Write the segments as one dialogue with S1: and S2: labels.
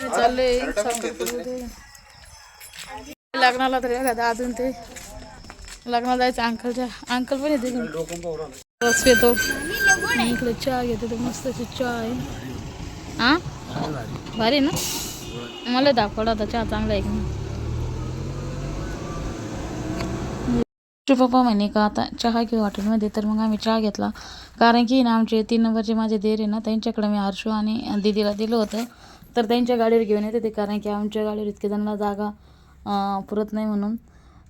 S1: चाललंय. लग्नाला तर एखादा अजून ते. लग्नाला जायचं अंकलच्या अंकल पण येते रस पितो इकडे चहा घेते तर मस्त अशी चहा आहे. हा भारी ना? मला दाखवला होता चहा चांगला आहे की पप्पा म्हणे का आता चहा घेऊ हॉटेलमध्ये तर मग आम्ही चहा घेतला. कारण की ना आमचे तीन नंबरचे माझे देर आहे ना त्यांच्याकडे मी हर्षू आणि दिदीला दिलं होतं. तर त्यांच्या गाडीवर घेऊन येते ते कारण की आमच्या गाडीवर इतके जणांना जागा पुरत नाही म्हणून.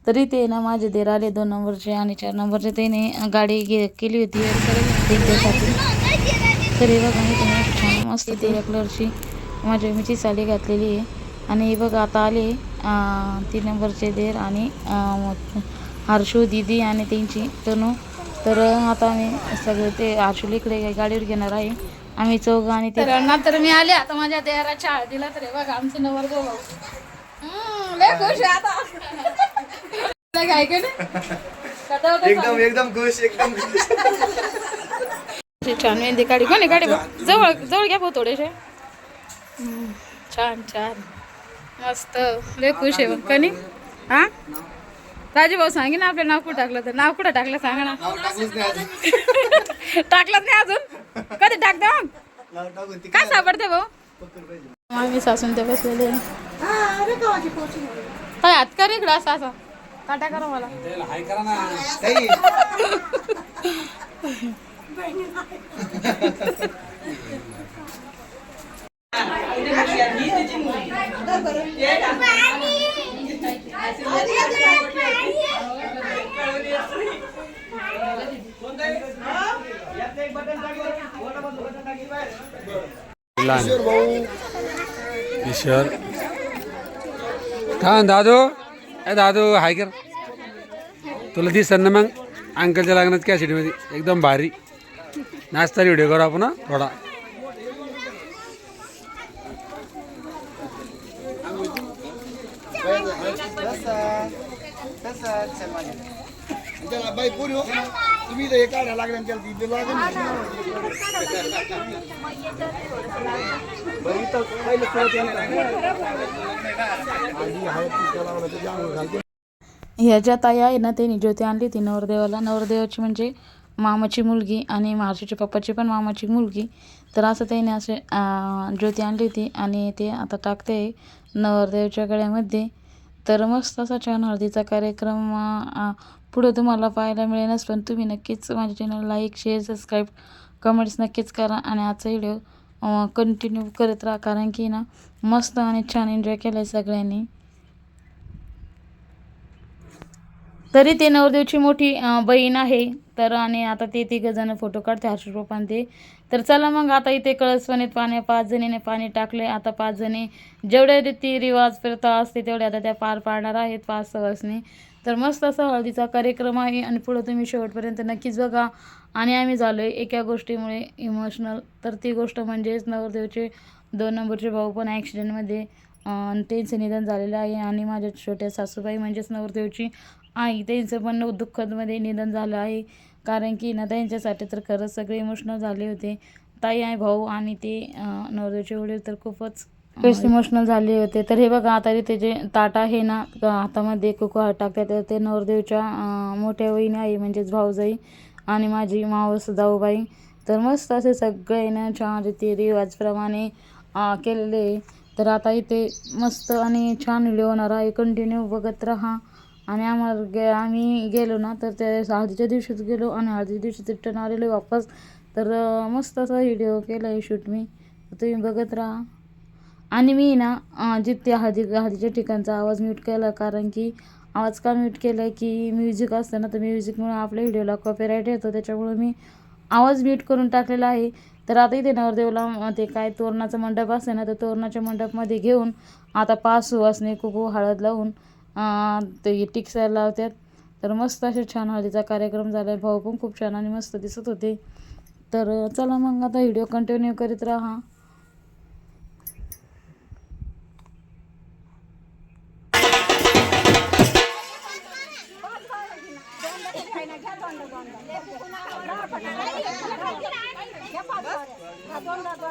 S1: तरी ते ना माझे देर आले दोन नंबरचे आणि चार नंबरचे. त्याने गाडी घे केली होती. त्यांच्यासाठी. तर हे बघा मी तुम्ही छान मस्त ते कलरची माझ्या मीची साडी घातलेली आहे. आणि हे बघा आता आले तीन नंबरचे देर आणि हर्षू दिदी आणि त्यांची तनू. तर आता आम्ही सगळे ते हर्षूला इकडे गाडीवर घेणार आहे. आम्ही चौघ आणि ते तर मी आले आता माझ्या देहरा चहा दिला तर हे बघा आमचे नवर भाऊ. हम्म, लय खुश आहे आता. लय काय केलं? कथा होतं
S2: एकदम एकदम खुश एकदम खुश.
S1: अशी छान मेहंदी काढी. कोणी काढी बघ. जवळ जवळ घ्या भाऊ थोडेसे. हम्म, छान छान. मस्त. लय खुश आहे बघ. कनी हा? राजू भाऊ सांगे ना आपलं नाव कुठं टाकलं तर. नाव कुठं टाकलं सांगा ना. टाकलं नाही अजून? कधी टाकते मग काय सापडते भाऊ?
S2: पकड पाहिजे.
S1: आम्ही सासून ते बसलेले. काय हात कर इकडं असा असा. काटा करा मला.
S3: ईश्वर का दादू? ए दादू हाय कर. तुला दिसन ना मग अंकलच्या लग्नात कॅसेटमध्ये एकदम भारी. नाचता व्हिडिओ करू आपण थोडा.
S2: बाई हो. तुम्ही इथं हे काढायला लागले आणि त्याला दिले लागेल.
S1: ह्या ज्या ताई आहे ना त्यांनी ज्योती आणली ती नवरदेवाला. नवरदेवाची म्हणजे मामाची मुलगी आणि महाराष्ट्राच्या पप्पाची पण मामाची मुलगी. तर असं त्याने असे ज्योती आणली होती आणि ते आता टाकते नवरदेवाच्या गळ्यामध्ये. तर मस्त असा छान हळदीचा कार्यक्रम पुढे तुम्हाला पाहायला मिळेलच पण तुम्ही नक्कीच माझ्या channel like share subscribe comments नक्कीच करा आणि आजचा व्हिडिओ कंटिन्यू करत राहा. कारण की ना मस्त आणि छान एन्जॉय केलं आहे सगळ्यांनी. तरी ते नवरदेवची मोठी बहीण आहे. तर आणि आता ते तिघंजणं फोटो काढते हर्ष आणि ते. तर चला मग आता इथे कळसवणीत पाणी पाच जणीने पाणी टाकले. आता पाच जणी जेवढे रीती रिवाज प्रथा असते तेवढे आता त्या पार पाडणार आहेत पाच सवासनी तर मस्त असा हळदीचा कार्यक्रम आहे आणि पुढं तुम्ही शेवटपर्यंत नक्कीच बघा. आणि आम्ही झालो आहे एका गोष्टीमुळे इमोशनल तर ती गोष्ट म्हणजेच नवरदेवचे दोन नंबरचे भाऊ पण ॲक्सिडेंटमध्ये त्यांचं निधन झालेलं आहे. आणि माझ्या छोट्या सासूबाई म्हणजेच नवरदेवची आई त्यांचं पण दुःखदमध्ये निधन झालं आहे. कारण की ना त्यांच्यासाठी तर खरंच सगळे इमोशनल झाले होते. ताई आहे भाऊ आणि ते नवरदेवचे वडील तर खूपच इमोशनल झाले होते. तर हे बघा आता इथे जे ताट आहे ना हातामध्ये कुकू हात टाकतात तर ते नवरदेवच्या मोठ्या वहिनी आई म्हणजेच भाऊजाई आणि माझी मावस जाऊबाई. तर मस्त असे सगळे ना छान रीती रिवाजप्रमाणे केलेले आहे. तर आता इथे मस्त आणि छान व्हिडिओ होणार आहे. कंटिन्यू बघत राहा. आणि आम्हाला गे आम्ही गेलो ना तर ते हळदीच्या दिवशीच गेलो आणि हळदीच्या दिवशी रिटर्न आलेलो वापस. तर मस्त असा व्हिडिओ केला आहे शूट मी. तुम्ही बघत राहा. आणि मी ना जिथे हळदी हळदीच्या ठिकाणचा आवाज म्यूट केला कारण की आवाज का म्यूट केला आहे की म्युझिक असतं ना तर म्युझिकमुळे आपल्या व्हिडिओला कॉपीराईट येतो. त्याच्यामुळे मी आवाज म्यूट करून टाकलेला आहे. तर आता इथे नवरदेवला ते काय तोरणाचा मंडप असते ना तर तोरणाच्या मंडपमध्ये घेऊन आता पाच सुवासने कुकू हळद लावून ते टिक्सायला लावतात. तर मस्त असे छान हळदीचा कार्यक्रम झाला आहे भाऊ पण खूप छान आणि मस्त दिसत होते. तर चला मग आता व्हिडिओ कंटिन्यू करीत राहा.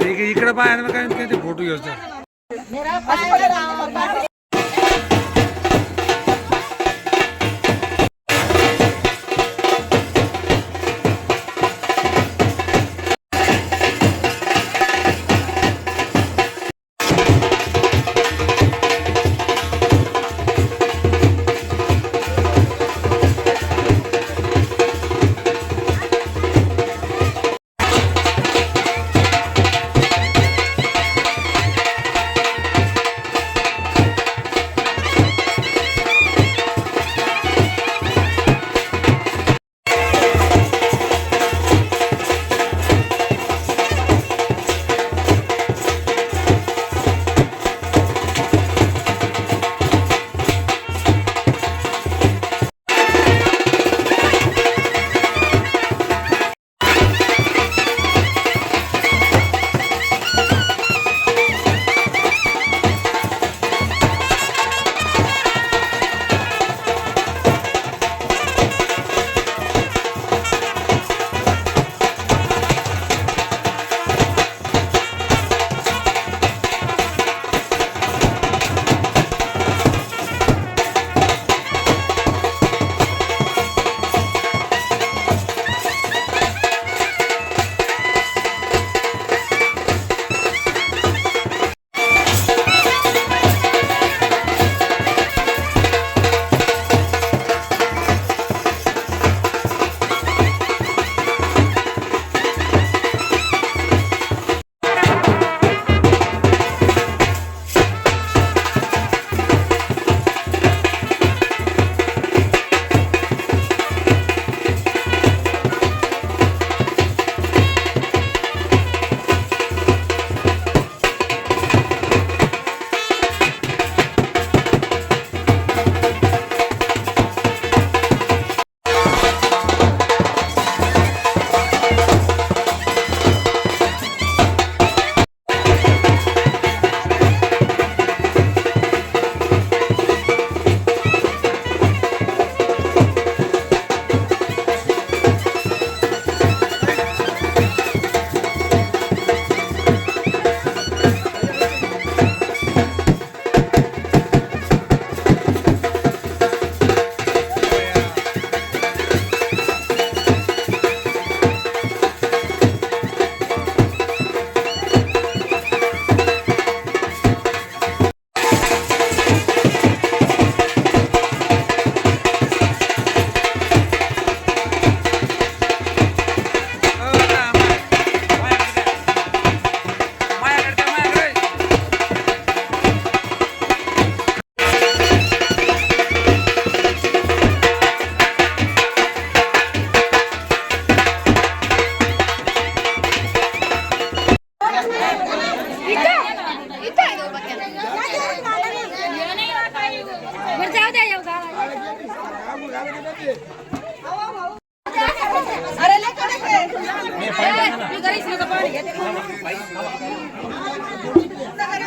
S4: इकडे- इकडे पाहायला काय काय ते फोटो घ्यायचा हा, चला
S3: हे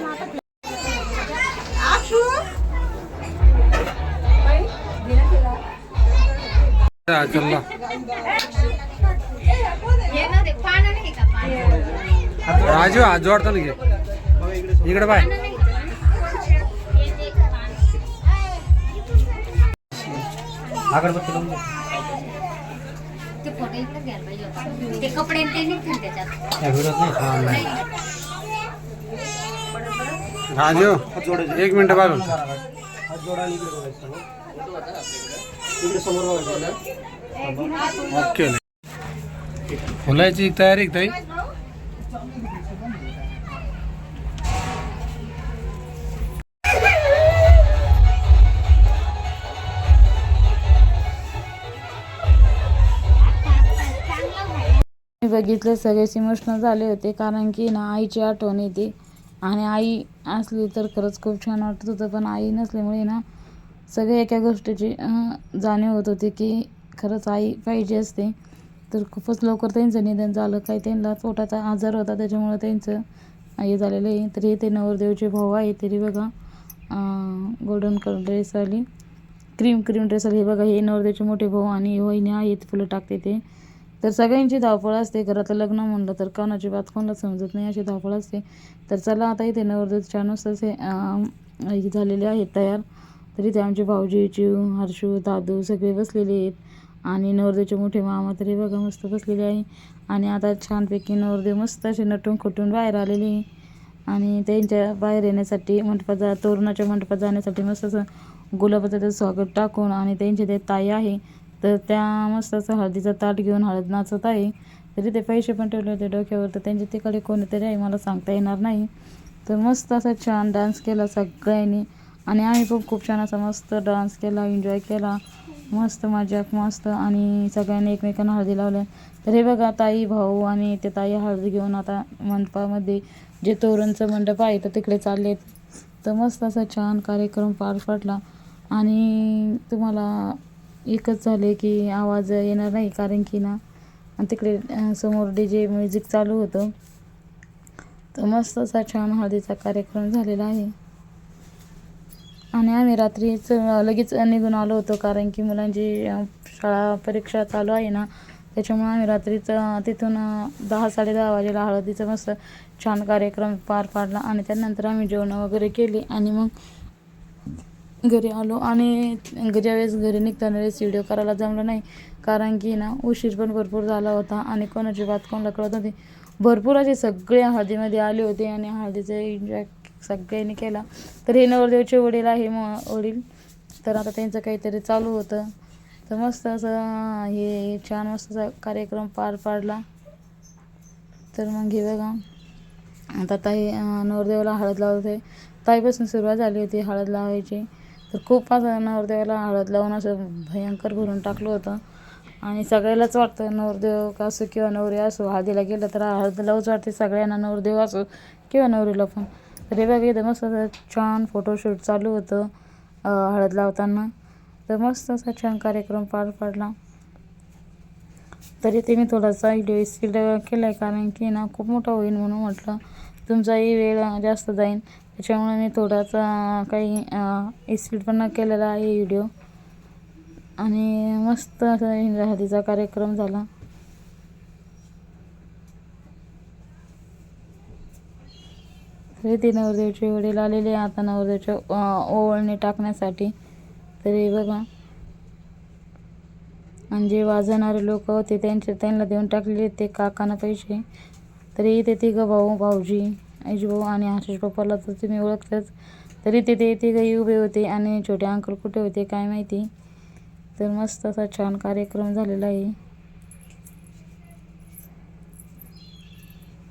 S3: ना ते पानं नाही का पानं राजू हात जोडतो ना घे इकडे बाय
S4: ते फोटो इकडे घ्यायला पाहिजे होता. ते कपडे आणि ते निघतील त्याच्यात
S3: राजू एक मिनिट बाबा
S2: समोर
S3: ओके. फुलाची तयारी ताई.
S1: मी बघितलं सगळेच इमोशनल झाले होते कारण की ना आईची आठवण येते. आणि आई असली तर खरंच खूप छान वाटत होतं पण आई नसल्यामुळे ना सगळ्या एका गोष्टीची जाणीव होत होती की खरंच आई पाहिजे असते. तर खूपच लवकर त्यांचं निधन झालं. काही त्यांना पोटाचा आजार होता त्याच्यामुळं त्यांचं हे झालेलं आहे. तरी ते नवरदेवचे भाऊ आहे तरी बघा गोल्डन कलर ड्रेस आली क्रीम क्रीम ड्रेस आली हे बघा हे नवरदेवचे मोठे भाऊ आणि वहिनी आहेत फुलं टाकते ते. तर सगळ्यांची धावपळ असते. घरातलं लग्न म्हणलं तर कोणाची बात कोणाला समजत नाही अशी धावपळ असते. तर चला आता इथे नवरदेव छान हे झालेले आहेत तयार. तरी ते आमचे भाऊजी चिव हर्षू दादू सगळे बसलेले आहेत. आणि नवरदेवचे मोठे मामा तरी बघा मस्त बसलेले आहे. आणि आता छानपैकी नवरदेव मस्त असे नटून खुटून बाहेर आलेले आहे. आणि त्यांच्या बाहेर येण्यासाठी मंडपात जा तोरणाच्या मंडपात जाण्यासाठी मस्त असं गुलाबाचं ते स्वागत टाकून आणि त्यांचे ते ताई आहे. तर त्या मस्त असं हळदीचं ताट घेऊन हळद नाचत आहे. तरी ते पैसे पण ठेवले होते डोक्यावर तर त्यांच्या तिकडे कोणीतरी आहे मला सांगता येणार नाही. तर मस्त असा छान डान्स केला सगळ्यांनी. आणि आम्ही पण खूप छान असा मस्त डान्स केला एन्जॉय केला. मस्त मजा मस्त. आणि सगळ्यांनी एकमेकांना हळदी लावल्या. तर हे बघा ताई भाऊ आणि ते ताई हळदी घेऊन आता मंडपामध्ये जे तोरणचं मंडप आहे तर तिकडे चाललेत. तर मस्त असा छान कार्यक्रम पार पडला. आणि तुम्हाला एकच झाले की आवाज येणार नाही कारण की ना आणि तिकडे समोर डी जे म्युझिक चालू होतं. तर मस्त असा छान हळदीचा कार्यक्रम झालेला आहे. आणि आम्ही रात्रीच लगेच निघून आलो होतो कारण की मुलांची शाळा परीक्षा चालू आहे ना त्याच्यामुळे आम्ही रात्रीच तिथून दहा साडेदहा वाजेला हळदीचा मस्त छान कार्यक्रम पार पाडला आणि त्यानंतर आम्ही जेवणं वगैरे केली आणि मग घरी आलो आणि ज्यावेळेस घरी निघताना वेळेस व्हिडिओ करायला जमलं नाही कारण की ना उशीर पण भरपूर झाला होता आणि कोणाची बात कोणाला कळत नव्हती. भरपूर असे सगळे हळदीमध्ये आले होते आणि हळदीचे एन्जॉय सगळ्यांनी केला. तर हे नवरदेवचे वडील आहे म वडील. तर आता त्यांचं काहीतरी चालू होतं. तर मस्त असं हे छान मस्त असा कार्यक्रम पार पाडला. तर मग हे बघा. आता ताई नवरदेवाला हळद लावत. होते ताईपासून सुरुवात झाली होती हळद लावायची. तर खूप असं नवरदेवाला हळद लावून असं भयंकर भरून टाकलं होतं. आणि सगळ्यालाच वाटतं नवरदेव का असो किंवा नवरी असो हळदीला गेलं तर हळद लावूच वाटते सगळ्यांना नवरदेव असो किंवा नवरीला पण. तर हे बघा इथं मस्त असं छान फोटोशूट चालू होतं हळद लावताना. तर मस्त असा छान कार्यक्रम पार पडला. तरी ते मी थोडासा व्हिडिओ स्किल केला आहे कारण की ना खूप मोठा होईल म्हणून म्हटलं तुमचाही वेळ जास्त जाईल त्याच्यामुळे मी थोडासा काही स्पीड पण केलेला आहे व्हिडिओ आणि मस्त असा हळदीचा कार्यक्रम झाला. तरी ते नवरदेवचे वडील आलेले आता नवरदेवच्या ओवळणी टाकण्यासाठी. तरी बघा. आणि जे वाजवणारे लोक होते त्यांचे त्यांना देऊन टाकलेले ते काकांना पैसे. तरी ते तिघं भाऊ भाऊजी भाऊ आणि आशिष पप्पाला तर तुम्ही ओळखलंच तरी ते ते तिघंही उभे होते आणि छोटे अंकल कुठे होते काय माहिती. तर मस्त असा छान कार्यक्रम झालेला आहे.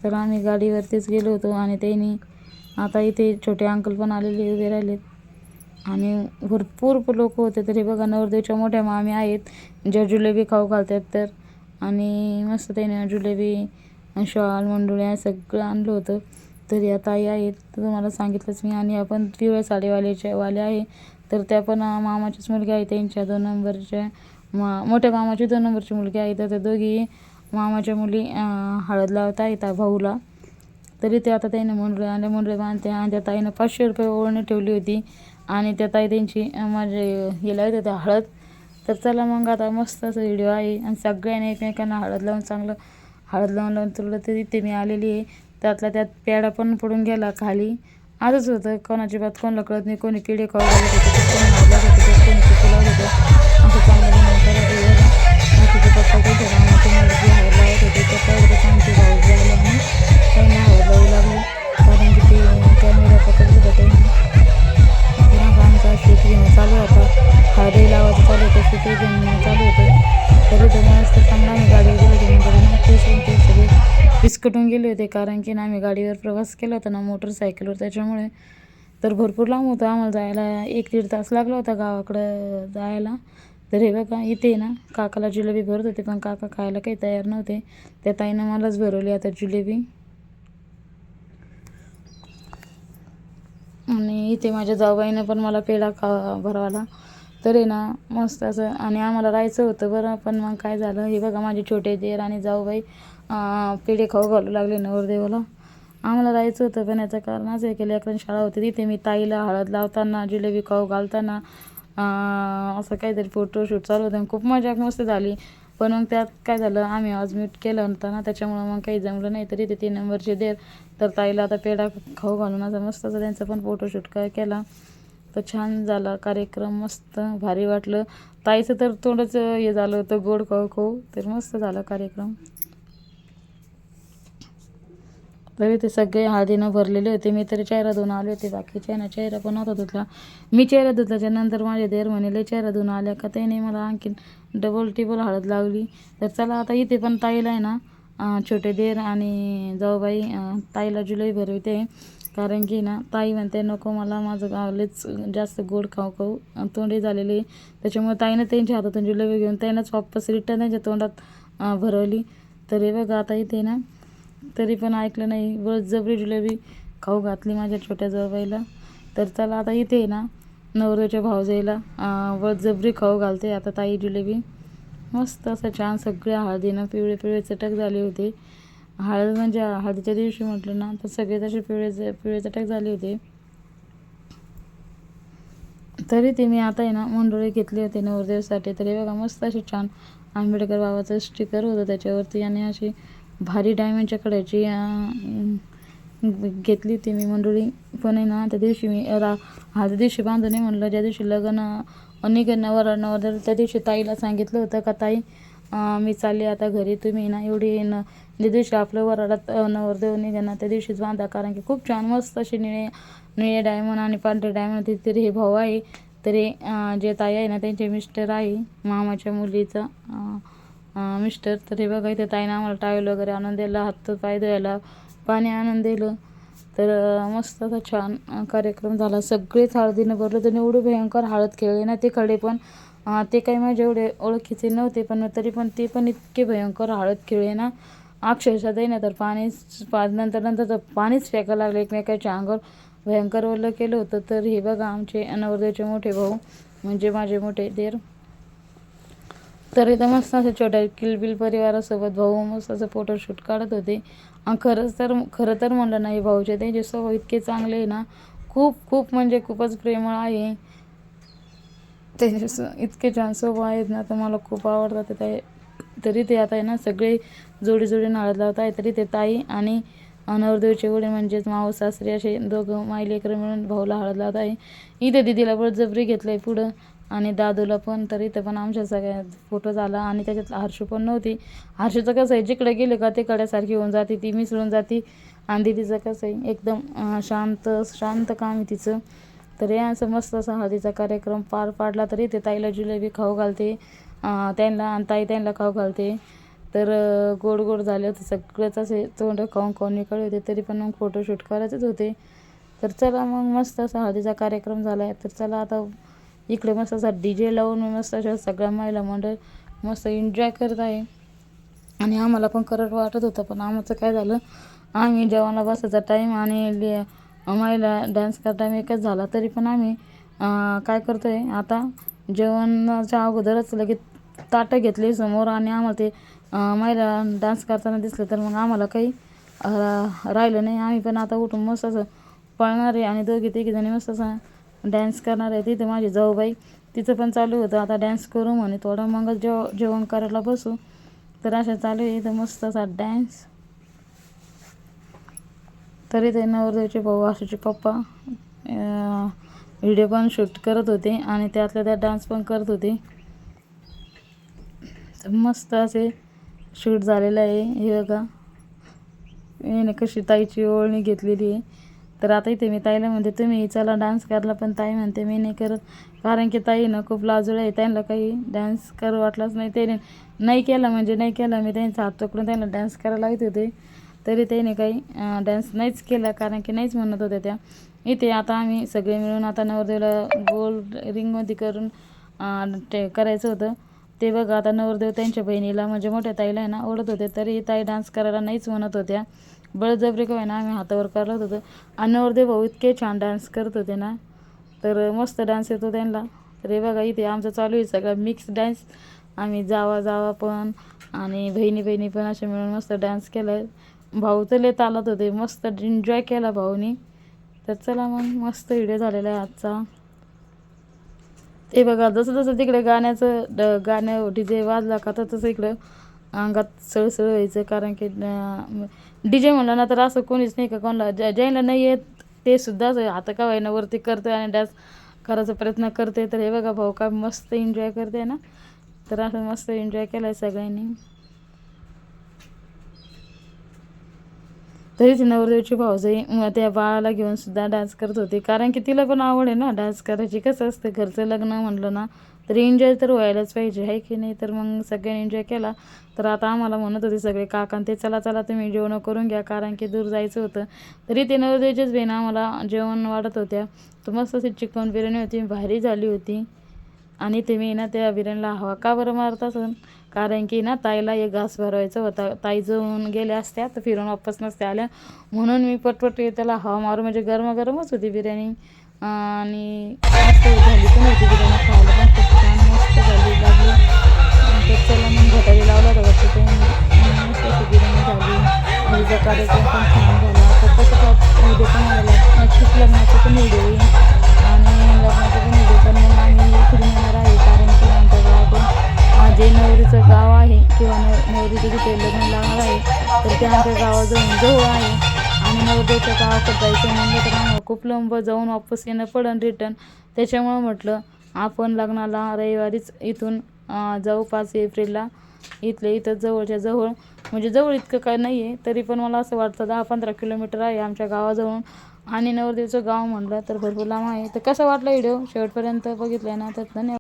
S1: तर आम्ही गाडीवरतीच गेलो होतो आणि त्यांनी आता इथे छोटे अंकल पण आलेले उभे राहिलेत. आणि भरपूर लोक होते तरी बघा नवरदेवच्या मोठ्या मामी आहेत ज्या जुलेबी खाऊ घालतात तर. आणि मस्त त्याने जुलेबी शॉल मंडुळ्या सगळं आणलं होतं. तरी आता आई आहेत तर तुम्हाला सांगितलंच मी. आणि आपण पिवळ्या साडीवाल्याच्या वाले आहे. तर त्या पण मामाच्याच मामाचीच मुलगी आहे त्यांच्या दोन नंबरच्या मा मोठ्या मामाची दोन नंबरची मुलगी आहे. तर त्या दोघी मामाच्या मुली हळद लावत आहेत भाऊला. तरी ते आता त्याने मुंडळे आणि मुंडळे बांधते आणि त्या ताईनं पाचशे रुपये ओळणी ठेवली होती. आणि त्या ताई त्यांची माझे हे लावत त्या हळद. तर चला मग आता मस्त असं व्हिडिओ आहे. आणि सगळ्यांनी एकमेकांना हळद लावून चांगलं हळद लावून लावून तुरलं तरी ते मी आलेली आहे. त्यातला त्यात पेडा पण पडून गेला खाली. आजच होतं कोणाची बात कोणाला कळत नाही कोणी किडे खाऊ लागले होते कोणी हाडलात होते कोणी लावत होतं. असं चांगलं बनवून घरामध्ये मुलगी हळद लावत होते तर आमचे भाऊ झाले आणि त्यांना हळद लावू लागले. कारण की ते कॅमेरा पकडत होता त्यांनी पुन्हा आमचा शूट घेणं चालू होता. हळदी लावायचं चालू होतं शूट घेणं चालू होतं. तरी त्यांना मस्त चांगला आम्ही गाडीवर गेलो होतो. म्हणजे ते सगळे विस्कटून गेले होते. कारण की ना आम्ही गाडीवर प्रवास केला होता ना मोटरसायकलवर. त्याच्यामुळे तर भरपूर लांब होतं. आम्हाला जायला एक दीड तास लागला होता गावाकडं जायला. तर हे बघा इथे ना काकाला जिलेबी भरत होते पण काका खायला काही तयार नव्हते. त्या ताईनं मलाच भरवली आता जिलेबी. आणि इथे माझ्या जाऊबाईनं पण मला पेढा खा भरवाला. तर आहे ना मस्त असं आणि आम्हाला राहायचं होतं बरं पण मग काय झालं हे बघा माझे छोटे देर आणि जाऊबाई पेढे खाऊ घालू लागले नवरदेवाला. आम्हाला राहायचं होतं पण याचं कारण असं आहे की शाळा होती तिथे मी ताईला हळद लावताना जिलेबी खाऊ घालताना असं काहीतरी फोटोशूट चालू होतं खूप मजा मस्त झाली. पण मग त्यात काय झालं आम्ही आज म्यूट केलं होतं ना त्याच्यामुळं मग काही जमलं नाही. तरी ते तीन नंबरचे देर. तर ताईला आता पेढा खाऊ घालून असं मस्त असं त्यांचा पण फोटोशूट काय केला. तर छान झाला कार्यक्रम मस्त भारी वाटलं. ताईचं तर तोंडच हे झालं होतं गोड खाऊ खाऊ. तर मस्त झाला कार्यक्रम. तरी ते सगळे हळदीनं भरलेले होते. मी तरी चेहरा धुवून आले होते. बाकीचे ना चेहरा पण होता धुतला. मी चेहरा धुतल्याच्या नंतर माझे देर म्हणले चेहरा धुवून आल्या का? त्याने मला आणखीन डबल टिबल हळद लावली. तर चला आता इथे पण ताईला आहे ना छोटे देर आणि जाऊबाई ताईला जुलै भरवते. कारण की ना ताई म्हणते नको मला माझं गावलेच जास्त गोड खाऊ खाऊ अन् तोंडी झालेली. त्याच्यामुळे ताईनं त्यांच्या हातातून जुलै घेऊन त्यानंच वापस रिटर्न त्यांच्या तोंडात भरवली. तर हे बघा आता इथे ना तरी पण ऐकलं नाही. बळजबरी जिलेबी खाऊ घातली माझ्या छोट्या जाऊबाईला तर चला आता इथे आहे ना. नवऱ्याच्या भावजाईला बळजबरी खाऊ घालते. आता ताई जिलेबी मस्त असं छान सगळ्या हळदीनं पिवळे पिवळे चटक झाले होते. हळद म्हणजे हळदीच्या दिवशी म्हटलं ना तर सगळे तसे पिवळे पिवळे चटक झाले होते. तरी ते मी आता आहे ना मंडोळे घेतले होते नवरदेवसाठी. तरी बघा मस्त असे छान आंबेडकर बाबाचं स्टिकर होतं त्याच्यावरती. आणि अशी भारी डायमंडच्या कड्याची घेतली होती मी मंडळी. पण आहे ना त्या दिवशी मी रा हा त्या दिवशी बांधून नाही म्हणलं ज्या दिवशी लग्न निघण नवर नवर त्या दिवशी ताईला सांगितलं होतं का ताई मी चालली आता घरी तुम्ही ना एवढी न ज्या दिवशी आपलं वराडात नवरदेव निघणं त्या दिवशीच बांधा. कारण की खूप छान मस्त असे निळे निळे डायमंड आणि पांढरे डायमंड तरी हे भाऊ आहे. तरी जे ताई आहे ना त्यांचे मिस्टर आहे मामाच्या मुलीचं मिस्टर तर हे बघा इथे ताईनं आम्हाला टावेल वगैरे आणून दिला हात पाय धुवायला पाणी आणून दिलं. तर मस्त असा छान कार्यक्रम झाला. सगळेच हळदीनं भरलं तर एवढे भयंकर हळद खेळले ना ते खडे पण ते काही माझे एवढे ओळखीचे नव्हते पण तरी पण ते पण इतके भयंकर हळद खेळले ना. अक्षरशः ते ना तर पाणीच पा नंतर नंतर तर पाणीच फेकायला लागलं. एकमेकाच्या अंगावर भयंकर ओलं केलं होतं. तर हे बघा आमचे नवरदेवचे मोठे भाऊ म्हणजे माझे मोठे देर. तर इथं मस्त असं छोट्या किलबिल परिवारासोबत भाऊ मस्त असं फोटोशूट काढत होते. खरंच तर खरं तर म्हणलं नाही भाऊचे त्यांचे स्वभाव इतके चांगले आहे ना. खूप खूप म्हणजे खूपच प्रेमळ आहे. त्यांचे इतके छान स्वभाव आहेत ना तर मला खूप आवडतात. ते तरी ते आता आहे ना सगळे जोडी जोडी नाळत लावत आहे तरी ते ताई आणि नवरदेवचे वडील म्हणजेच माऊ सासरे असे दोघं माई लेकरं मिळून भाऊला हळद लावत आहे. इथे दिदीला बळजबरी घेतलं आहे पुढं. आणि दादूला पण तर इथं पण आमच्या सगळ्यात फोटो झाला. आणि त्याच्यात हर्षू पण नव्हती. हर्षूचं कसं आहे जिकडे गेले का ते कड्यासारखी होऊन जाते ती मिसळून जाते. आणि दिदीचं कसं आहे एकदम शांत शांत काम आहे तिचं. तर असं मस्त असा हळदीचा कार्यक्रम पार पाडला तरी ते ताईला जिलेबी खाऊ घालते. त्यांना आणि ताई त्यांना खाऊ घालते. तर गोड गोड झाले होते सगळेच असे तोंड खाऊन खाऊन निकाले होते. तरी पण मग फोटोशूट करायचेच होते. तर चला मग मस्त असा हळदीचा कार्यक्रम झाला आहे तर चला आता इकडे मस्त असा डी जे लावून मस्त अशा सगळ्या महिला मंडळ मस्त एन्जॉय करत आहे. आणि आम्हाला पण करत वाटत होतं पण आमचं काय झालं? आम्ही जेवणाला बसायचा टाईम आणि ले- महिला डान्स करता टाईम एकच झाला. तरी पण आम्ही काय करतो आहे आता जेवणाच्या अगोदरच लगेच ताटं घेतली समोर आणि आम्हाला ते महिला डान्स करताना दिसलं. तर मग आम्हाला काही राहिलं नाही. आम्ही पण आता उठून मस्त असं पळणार आहे आणि दोघी तिघी जणी मस्त असं डॅन्स करणार आहे तिथे माझी जाऊबाई. तिचं पण चालू होतं. आता डॅन्स करू म्हणे. थोडं मग जेव जेवण करायला बसू. तर अशा चालू आहे. इथं मस्त असा डॅन्स तरी ते नवरदेवचे भाऊ आशूचे पप्पा व्हिडिओ पण शूट करत होते. आणि त्यातल्या त्यात डान्स पण करत होते. तर मस्त असे शूट झालेलं आहे. हे बघा. याने कशी ताईची ओळणी घेतलेली आहे. तर आता इथे मी ताईला म्हणते तुम्ही चला डान्स करायला पण ताई म्हणते मी नाही करत. कारण की ताई ना खूप लाजूळ आहे. त्यांना काही डान्स करू वाटलाच नाही. त्याने नाही केला म्हणजे नाही केला. मी त्यांचा हात पकडून त्यांना डान्स करायला लावत होते. तरी त्याने काही डान्स नाहीच केला. कारण की नाहीच म्हणत होत्या त्या. इथे आता आम्ही सगळे मिळून आता नवरदेवला गोल रिंगमध्ये करून ते करायचं होतं. ते बघा आता नवरदेव त्यांच्या बहिणीला म्हणजे मोठ्या ताईला आहे ना ओढत होते. तरी ताई डान्स करायला नाहीच म्हणत होत्या. बळजबरी का ना आम्ही हातावर करत होतो. आणि नवरदेव भाऊ इतके छान डान्स करत होते ना. तर मस्त डान्स येतो त्यांना. तर हे बघा इथे आमचं चालू आहे सगळं मिक्स डान्स आम्ही जावा जावा पण आणि बहिणी बहिणी पण असे मिळून मस्त डान्स केला आहे भाऊ तर लेत आलात होते. मस्त एन्जॉय केला भाऊनी. तर चला मग मस्त व्हिडिओ झालेला आहे आजचा. ते बघा जसं जसं तिकडे गाण्याचं ड गाणं डी जे वाजला का तर तसं इकडं अंगात सळसळ व्हायचं. कारण की डी जे म्हणलं ना तर असं कोणीच नाही का कोणाला ज्या ज्याला नाही येत ते सुद्धा असं आता का व्हायना वरती करते आणि डान्स करायचा प्रयत्न करते तर हे बघा भाऊ काय मस्त एन्जॉय करते ना. तर असं मस्त एन्जॉय केला आहे सगळ्यांनी. तरीच नवरदेवची भाऊजाई त्या बाळाला घेऊन सुद्धा डान्स करत होती. कारण की तिला पण आवड आहे ना डान्स करायची. कसं असतं घरचं लग्न म्हणलं ना तर एन्जॉय तर व्हायलाच पाहिजे आहे की नाही? तर मग सगळ्यांनी एन्जॉय केला. तर आता आम्हाला म्हणत होते सगळे काका ते चला चला तुम्ही जेवण करून घ्या. कारण की दूर जायचं होतं. तरी ते नवरदेवचेच बहीण आम्हाला जेवण वाढत होत्या. तर मस्त अशी चिकन बिर्याणी होती भारी झाली होती. आणि ते मी ना त्या बिर्याणीला हवा का बरं मारत असन कारण की ना ताईला एक घास भरवायचं होता. ताई जाऊन गेल्या असत्या तर फिरून वापस नसत्या आल्या. म्हणून मी पटपट त्याला हवा मारू म्हणजे गरमागरमच होती बिर्याणी. आणि मस्त झाली पण होती बिर्याणी खायला. पण खूप छान मस्त झाली लागली. तर चला मग घटारी लावला तर वाटतं ते मस्त अशी बिर्याणी झाली. मुलीचा कार्यक्रम पण छान झाला. तर तसं व्हिडिओ पण आलेला नक्कीच लग्नाचं पण व्हिडिओ येईल. आणि लग्नाचं पण व्हिडिओ पण मग जे नवरीचं गाव आहे किंवा नव नवरीचं जिथे लग्न लागणार आहे तर ते आमच्या गावाजवळ जवळ आहे. आणि नवरदेवच्या गावाकडे जायचं म्हणलं तर आम्हाला खूप लांब जाऊन वापस येणं पडन रिटर्न त्याच्यामुळं म्हटलं आपण लग्नाला रविवारीच इथून जाऊ पाच एप्रिलला इथले इथं जवळच्या जवळ म्हणजे जवळ इतकं काय नाही आहे तरी पण मला असं वाटतं दहा पंधरा किलोमीटर आहे आमच्या गावाजवळून. आणि नवरदेवचं गाव म्हटलं तर भरपूर लांब आहे. तर कसं वाटलं व्हिडिओ? शेवटपर्यंत बघितलं ना तर धन्यवाद.